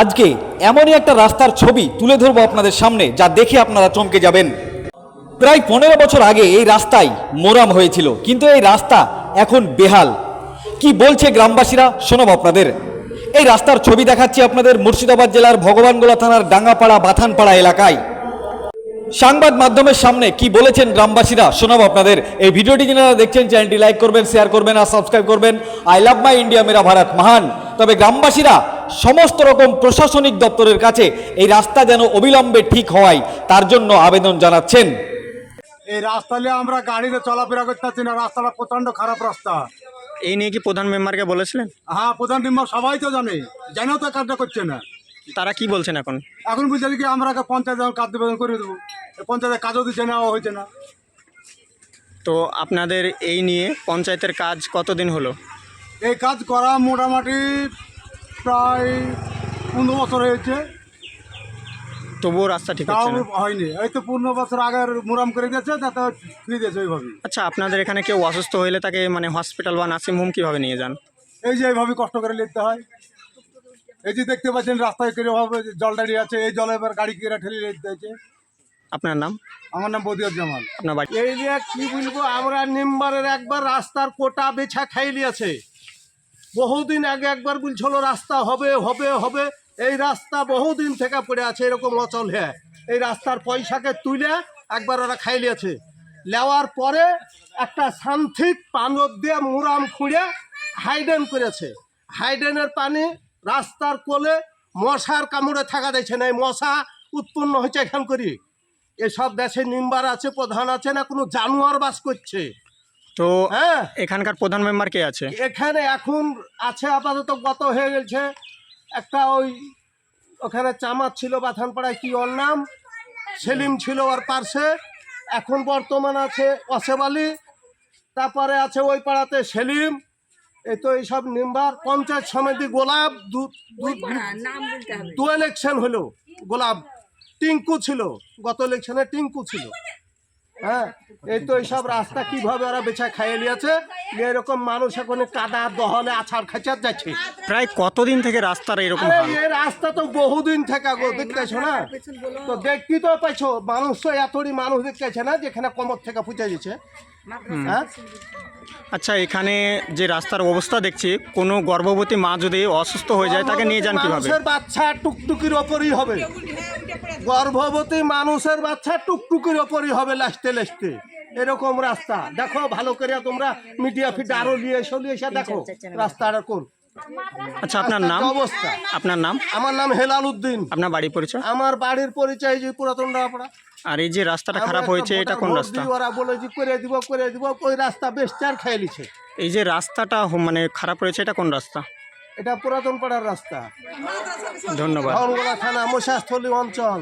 আজকে এমনই একটা রাস্তার ছবি তুলে ধরবো আপনাদের সামনে, যা দেখে আপনারা চমকে যাবেন। প্রায় পনেরো বছর আগে এই রাস্তায় মোরাম হয়েছিল, কিন্তু এই রাস্তা এখন বেহাল। কি বলছে গ্রামবাসীরা, শোনাব আপনাদের। এই রাস্তার ছবি দেখাচ্ছি আপনাদের মুর্শিদাবাদ জেলার ভগবানগোলা থানার ডাঙ্গাপাড়া বাথানপাড়া এলাকায়। সংবাদ মাধ্যমের সামনে কি বলেছেন গ্রামবাসীরা, শোনাবো আপনাদের। এই ভিডিওটি যারা দেখছেন, চ্যানেলটি লাইক করবেন, শেয়ার করবেন আর সাবস্ক্রাইব করবেন। আই লাভ মাই ইন্ডিয়া, মেরা ভারত, মহান। তবে গ্রামবাসীরা সমস্ত রকম প্রশাসনিক দপ্তরের কাছে এই রাস্তা যেন অবিলম্বে ঠিক হওয়ায় তার জন্য আবেদন জানাচ্ছেন। এই রাস্তা নিয়ে আমরা গাড়িতে চলাফেরা করতে পারছি না রাস্তাটা প্রচণ্ড খারাপ রাস্তা। এই নিয়ে কি প্রধান মেম্বারকে বলেছিলেন? হ্যাঁ প্রধান মেম্বার সবাই তো জানে জানেও তো কাজটা করছে না। তারা কি বলছেন এখন? এখন বুঝছে কি আমরা পঞ্চায়েত কাজ নিবেদন করে দেবো পঞ্চায়েতের কাজও দিচ্ছে না হয়েছে না। তো আপনাদের এই নিয়ে পঞ্চায়েতের কাজ কতদিন হলো? এই কাজ করা মোটামুটি প্রায় পনেরো বছর হয়েছে। তবুও রাস্তা ঠিক তাও হচ্ছে না। হয়নি। এই তো পনেরো বছর আগের মুরাম করে দিয়েছে তাতে ফ্রি দিয়েছে ওইভাবে আচ্ছা আপনাদের এখানে কেউ অসুস্থ হলে তাকে মানে হসপিটাল বা নার্সিং হোম কীভাবে নিয়ে যান? এই যে এইভাবে কষ্ট করে নিতে হয়। এই যে দেখতে পাচ্ছেন রাস্তায় কিরকমভাবে জল দাঁড়িয়ে আছে এই জলে এবার গাড়ি কিরা ঠেলে নিতে হয়েছে আপনার নাম? আমার নাম বদিউর জামাল আপনার বাড়ি? এই নিয়ে কি বলব আমরা নিম্বারের একবার রাস্তার কোটা বেছা খাই নিয়েছে বহুদিন আগে একবার বলছিল, রাস্তা হবে হবে হবে। এই রাস্তা বহুদিন থেকে পড়ে আছে, এরকম অচল হ্যাঁ এই রাস্তার পয়সাকে তুলে একবার ওরা খাই নিয়েছে। নেওয়ার পরে একটা শান্তিক পানব দিয়ে মুরাম খুঁড়ে হাইডেন করেছে। হাইডেনের পানি রাস্তার কোলে মশার কামড়ে থাকা দিচ্ছে না, এই মশা উৎপন্ন হয়েছে এখান করি। এসব দেশে নিম্বার আছে, প্রধান আছে না কোনো জানোয়ার বাস করছে। তো হ্যাঁ। এখানকার প্রধান মেম্বার কে আছে? এখানে এখন আছে আপাতত গত হয়ে গেছে একটা ওই ওখানে চামার ছিল বাথানপাড়ায় কি ওর নাম? সেলিম ছিল ওর পার্শ্বে। এখন বর্তমান আছে অসেব আলী। তারপরে আছে ওই পাড়াতে সেলিম। এই তো এইসব নিম্বার পঞ্চায়েত সমিতি গোলাপ দু ইলেকশন হলো গোলাপ। টিঙ্কু ছিল। গত ইলেকশনে টিঙ্কু ছিল। হ্যাঁ? এই তো এইসব রাস্তা কীভাবে ওরা বেচা খাইয়ে নিয়েছে? নিয়ে এরকম মানুষ এখন কাদা দহলে আছাড় খাচার যাচ্ছে। প্রায় কতদিন থেকে রাস্তার এরকম এই রাস্তা তো বহুদিন থেকে গো দেখতেছো না? তো দেখতে তো পাইছো মানুষ তো এতই মানুষ দেখতেছে না যেখানে কমর থেকে ফুটে গেছে। হ্যাঁ? আচ্ছা এখানে যে রাস্তার অবস্থা দেখছি কোনো গর্ভবতী মা যদি অসুস্থ হয়ে যায় তাকে নিয়ে যান কীভাবে? বাচ্চা টুকটুকির ওপরই হবে। গর্ভবতী মানুষের বাচ্চা টুকটুকির ওপরই হবে লাস্টে লাস্টে। এরকম রাস্তা। দেখো ভালো করে তোমরা মিডিয়া ফিট আরও নিয়ে এসো নিয়ে এসে দেখো রাস্তাটা কোন। আচ্ছা আপনার নাম? অবস্থা? আপনার নাম? আমার নাম হেলাল উদ্দিন। আপনার বাড়ি পরিচয়? আমার বাড়ির পরিচয় যে পুরাতন রাপড়া আর এই যে রাস্তাটা খারাপ হয়েছে এটা কোন রাস্তা? ওরা বলে যে করে দিব করে দিব ওই রাস্তা বেশ চার খেয়ে নিছে এই যে রাস্তাটা মানে খারাপ রয়েছে এটা কোন রাস্তা? এটা পুরাতন পাড়ার রাস্তা। ধন্যবাদ। থানা মশাস্থলী অঞ্চল।